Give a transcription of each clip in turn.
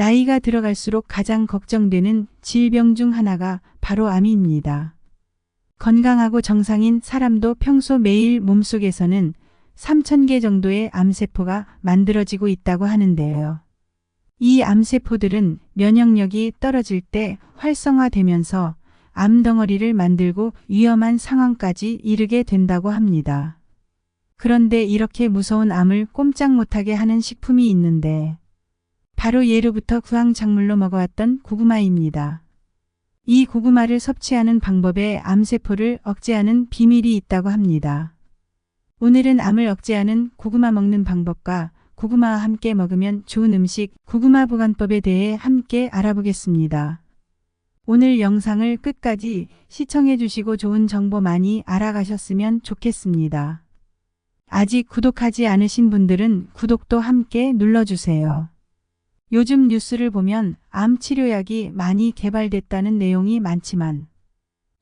나이가 들어갈수록 가장 걱정되는 질병 중 하나가 바로 암입니다. 건강하고 정상인 사람도 평소 매일 몸속에서는 3,000개 정도의 암세포가 만들어지고 있다고 하는데요. 이 암세포들은 면역력이 떨어질 때 활성화되면서 암덩어리를 만들고 위험한 상황까지 이르게 된다고 합니다. 그런데 이렇게 무서운 암을 꼼짝 못하게 하는 식품이 있는데 바로 예로부터 구황작물로 먹어왔던 고구마입니다. 이 고구마를 섭취하는 방법에 암세포를 억제하는 비밀이 있다고 합니다. 오늘은 암을 억제하는 고구마 먹는 방법과 고구마와 함께 먹으면 좋은 음식 고구마 보관법에 대해 함께 알아보겠습니다. 오늘 영상을 끝까지 시청해 주시고 좋은 정보 많이 알아가셨으면 좋겠습니다. 아직 구독하지 않으신 분들은 구독도 함께 눌러주세요. 요즘 뉴스를 보면 암 치료약이 많이 개발됐다는 내용이 많지만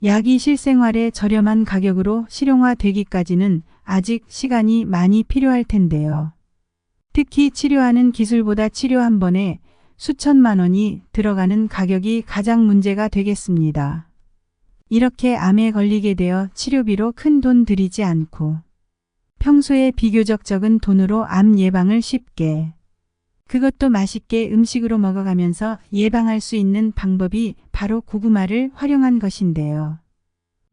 약이 실생활에 저렴한 가격으로 실용화되기까지는 아직 시간이 많이 필요할 텐데요. 특히 치료하는 기술보다 치료 한 번에 수천만 원이 들어가는 가격이 가장 문제가 되겠습니다. 이렇게 암에 걸리게 되어 치료비로 큰 돈 들이지 않고 평소에 비교적 적은 돈으로 암 예방을 쉽게 그것도 맛있게 음식으로 먹어가면서 예방할 수 있는 방법이 바로 고구마를 활용한 것인데요.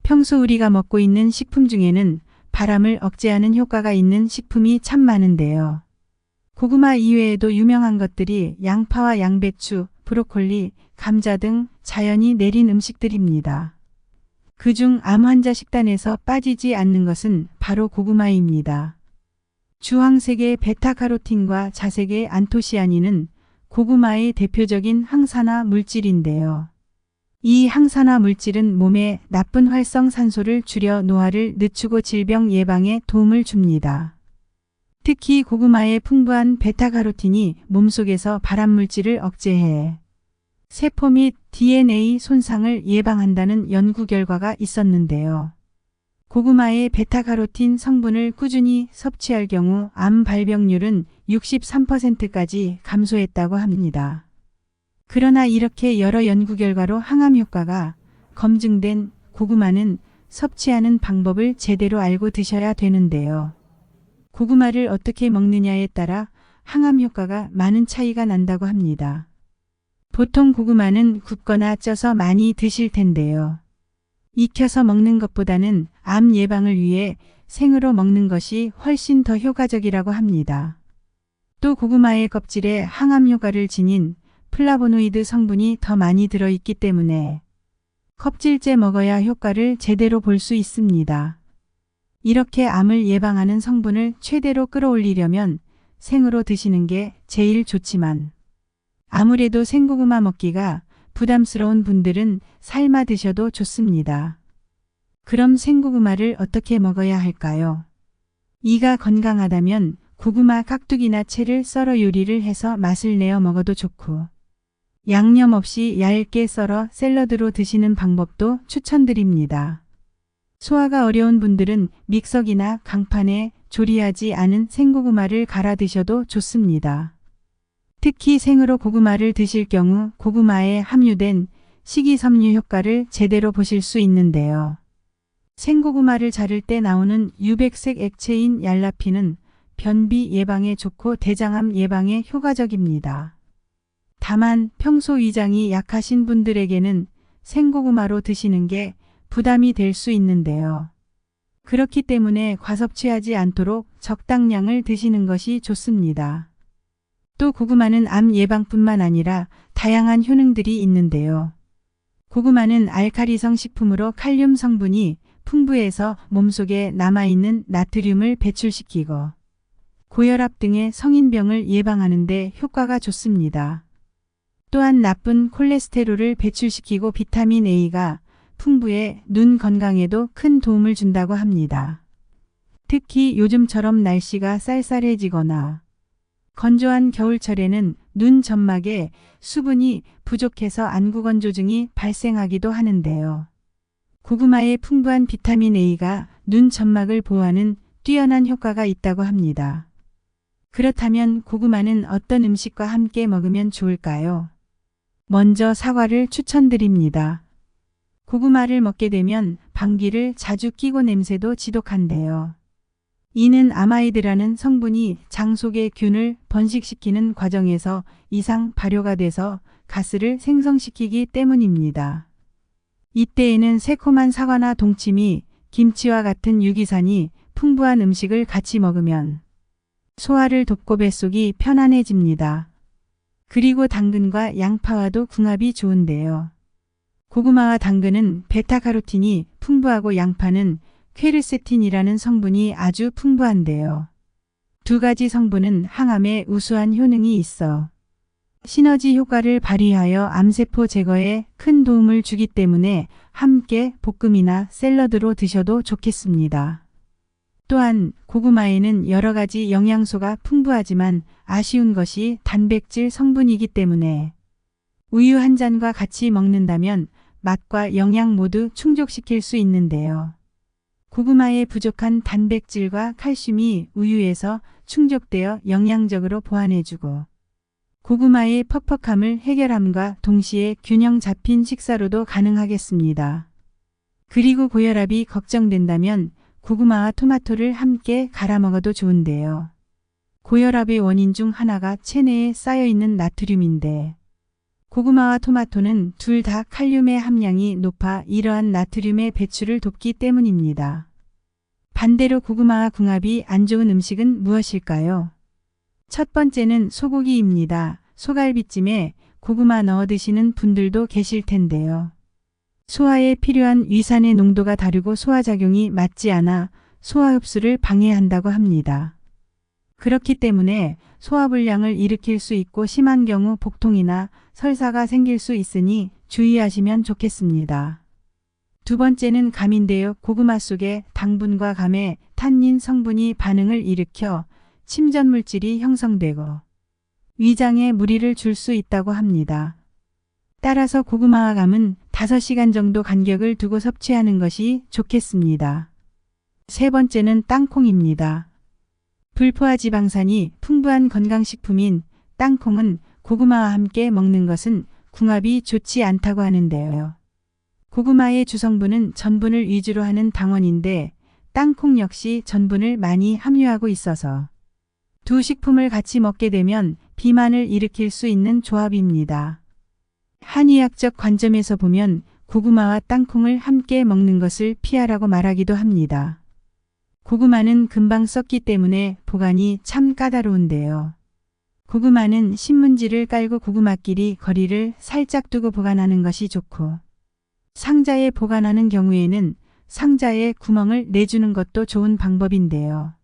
평소 우리가 먹고 있는 식품 중에는 바람을 억제하는 효과가 있는 식품이 참 많은데요. 고구마 이외에도 유명한 것들이 양파와 양배추, 브로콜리, 감자 등 자연이 내린 음식들입니다. 그중 암 환자 식단에서 빠지지 않는 것은 바로 고구마입니다. 주황색의 베타카로틴과 자색의 안토시아닌은 고구마의 대표적인 항산화 물질인데요. 이 항산화 물질은 몸에 나쁜 활성산소를 줄여 노화를 늦추고 질병 예방에 도움을 줍니다. 특히 고구마의 풍부한 베타카로틴이 몸속에서 발암물질을 억제해 세포 및 DNA 손상을 예방한다는 연구 결과가 있었는데요. 고구마의 베타카로틴 성분을 꾸준히 섭취할 경우 암 발병률은 63%까지 감소했다고 합니다. 그러나 이렇게 여러 연구 결과로 항암 효과가 검증된 고구마는 섭취하는 방법을 제대로 알고 드셔야 되는데요. 고구마를 어떻게 먹느냐에 따라 항암 효과가 많은 차이가 난다고 합니다. 보통 고구마는 굽거나 쪄서 많이 드실 텐데요. 익혀서 먹는 것보다는 암 예방을 위해 생으로 먹는 것이 훨씬 더 효과적이라고 합니다. 또 고구마의 껍질에 항암 효과를 지닌 플라보노이드 성분이 더 많이 들어있기 때문에 껍질째 먹어야 효과를 제대로 볼 수 있습니다. 이렇게 암을 예방하는 성분을 최대로 끌어올리려면 생으로 드시는 게 제일 좋지만 아무래도 생고구마 먹기가 부담스러운 분들은 삶아 드셔도 좋습니다. 그럼 생고구마를 어떻게 먹어야 할까요? 이가 건강하다면 고구마 깍두기나 채를 썰어 요리를 해서 맛을 내어 먹어도 좋고 양념 없이 얇게 썰어 샐러드로 드시는 방법도 추천드립니다. 소화가 어려운 분들은 믹서기나 강판에 조리하지 않은 생고구마를 갈아 드셔도 좋습니다. 특히 생으로 고구마를 드실 경우 고구마에 함유된 식이섬유 효과를 제대로 보실 수 있는데요. 생고구마를 자를 때 나오는 유백색 액체인 얄라피는 변비 예방에 좋고 대장암 예방에 효과적입니다. 다만 평소 위장이 약하신 분들에게는 생고구마로 드시는 게 부담이 될 수 있는데요. 그렇기 때문에 과섭취하지 않도록 적당량을 드시는 것이 좋습니다. 또 고구마는 암 예방뿐만 아니라 다양한 효능들이 있는데요. 고구마는 알카리성 식품으로 칼륨 성분이 풍부해서 몸속에 남아있는 나트륨을 배출시키고 고혈압 등의 성인병을 예방하는 데 효과가 좋습니다. 또한 나쁜 콜레스테롤을 배출시키고 비타민 A가 풍부해 눈 건강에도 큰 도움을 준다고 합니다. 특히 요즘처럼 날씨가 쌀쌀해지거나 건조한 겨울철에는 눈 점막에 수분이 부족해서 안구건조증이 발생하기도 하는데요. 고구마의 풍부한 비타민 A가 눈 점막을 보호하는 뛰어난 효과가 있다고 합니다. 그렇다면 고구마는 어떤 음식과 함께 먹으면 좋을까요? 먼저 사과를 추천드립니다. 고구마를 먹게 되면 방귀를 자주 끼고 냄새도 지독한데요. 이는 아마이드라는 성분이 장 속의 균을 번식시키는 과정에서 이상 발효가 돼서 가스를 생성시키기 때문입니다. 이때에는 새콤한 사과나 동치미, 김치와 같은 유기산이 풍부한 음식을 같이 먹으면 소화를 돕고 뱃속이 편안해집니다. 그리고 당근과 양파와도 궁합이 좋은데요. 고구마와 당근은 베타카로틴이 풍부하고 양파는 퀘르세틴이라는 성분이 아주 풍부한데요. 두 가지 성분은 항암에 우수한 효능이 있어 시너지 효과를 발휘하여 암세포 제거에 큰 도움을 주기 때문에 함께 볶음이나 샐러드로 드셔도 좋겠습니다. 또한 고구마에는 여러 가지 영양소가 풍부하지만 아쉬운 것이 단백질 성분이기 때문에 우유 한 잔과 같이 먹는다면 맛과 영양 모두 충족시킬 수 있는데요. 고구마에 부족한 단백질과 칼슘이 우유에서 충족되어 영양적으로 보완해주고 고구마의 퍽퍽함을 해결함과 동시에 균형 잡힌 식사로도 가능하겠습니다. 그리고 고혈압이 걱정된다면 고구마와 토마토를 함께 갈아 먹어도 좋은데요. 고혈압의 원인 중 하나가 체내에 쌓여있는 나트륨인데 고구마와 토마토는 둘 다 칼륨의 함량이 높아 이러한 나트륨의 배출을 돕기 때문입니다. 반대로 고구마와 궁합이 안 좋은 음식은 무엇일까요? 첫 번째는 소고기입니다. 소갈비찜에 고구마 넣어 드시는 분들도 계실 텐데요. 소화에 필요한 위산의 농도가 다르고 소화작용이 맞지 않아 소화 흡수를 방해한다고 합니다. 그렇기 때문에 소화불량을 일으킬 수 있고 심한 경우 복통이나 설사가 생길 수 있으니 주의하시면 좋겠습니다. 두 번째는 감인데요. 고구마 속에 당분과 감의 탄닌 성분이 반응을 일으켜 침전 물질이 형성되고 위장에 무리를 줄 수 있다고 합니다. 따라서 고구마와 감은 5시간 정도 간격을 두고 섭취하는 것이 좋겠습니다. 세 번째는 땅콩입니다. 불포화 지방산이 풍부한 건강식품인 땅콩은 고구마와 함께 먹는 것은 궁합이 좋지 않다고 하는데요. 고구마의 주성분은 전분을 위주로 하는 당원인데 땅콩 역시 전분을 많이 함유하고 있어서 두 식품을 같이 먹게 되면 비만을 일으킬 수 있는 조합입니다. 한의학적 관점에서 보면 고구마와 땅콩을 함께 먹는 것을 피하라고 말하기도 합니다. 고구마는 금방 썩기 때문에 보관이 참 까다로운데요. 고구마는 신문지를 깔고 고구마끼리 거리를 살짝 두고 보관하는 것이 좋고 상자에 보관하는 경우에는 상자에 구멍을 내주는 것도 좋은 방법인데요.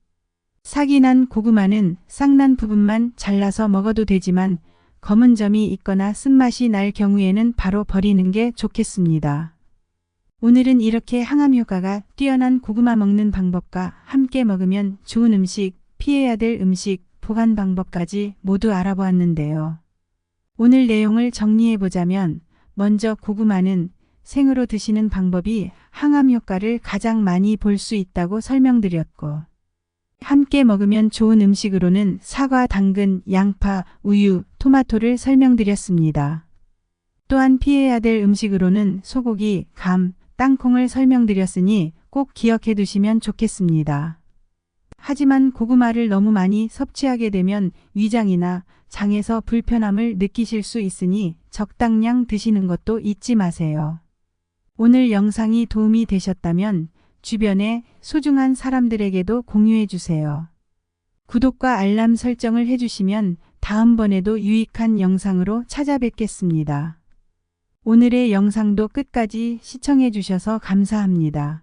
삭이 난 고구마는 싹난 부분만 잘라서 먹어도 되지만 검은 점이 있거나 쓴맛이 날 경우에는 바로 버리는 게 좋겠습니다. 오늘은 이렇게 항암 효과가 뛰어난 고구마 먹는 방법과 함께 먹으면 좋은 음식, 피해야 될 음식, 보관 방법까지 모두 알아보았는데요. 오늘 내용을 정리해 보자면 먼저 고구마는 생으로 드시는 방법이 항암 효과를 가장 많이 볼 수 있다고 설명드렸고 함께 먹으면 좋은 음식으로는 사과, 당근, 양파, 우유, 토마토를 설명드렸습니다. 또한 피해야 될 음식으로는 소고기, 감, 땅콩을 설명드렸으니 꼭 기억해 두시면 좋겠습니다. 하지만 고구마를 너무 많이 섭취하게 되면 위장이나 장에서 불편함을 느끼실 수 있으니 적당량 드시는 것도 잊지 마세요. 오늘 영상이 도움이 되셨다면 주변에 소중한 사람들에게도 공유해 주세요. 구독과 알람 설정을 해주시면 다음번에도 유익한 영상으로 찾아뵙겠습니다. 오늘의 영상도 끝까지 시청해 주셔서 감사합니다.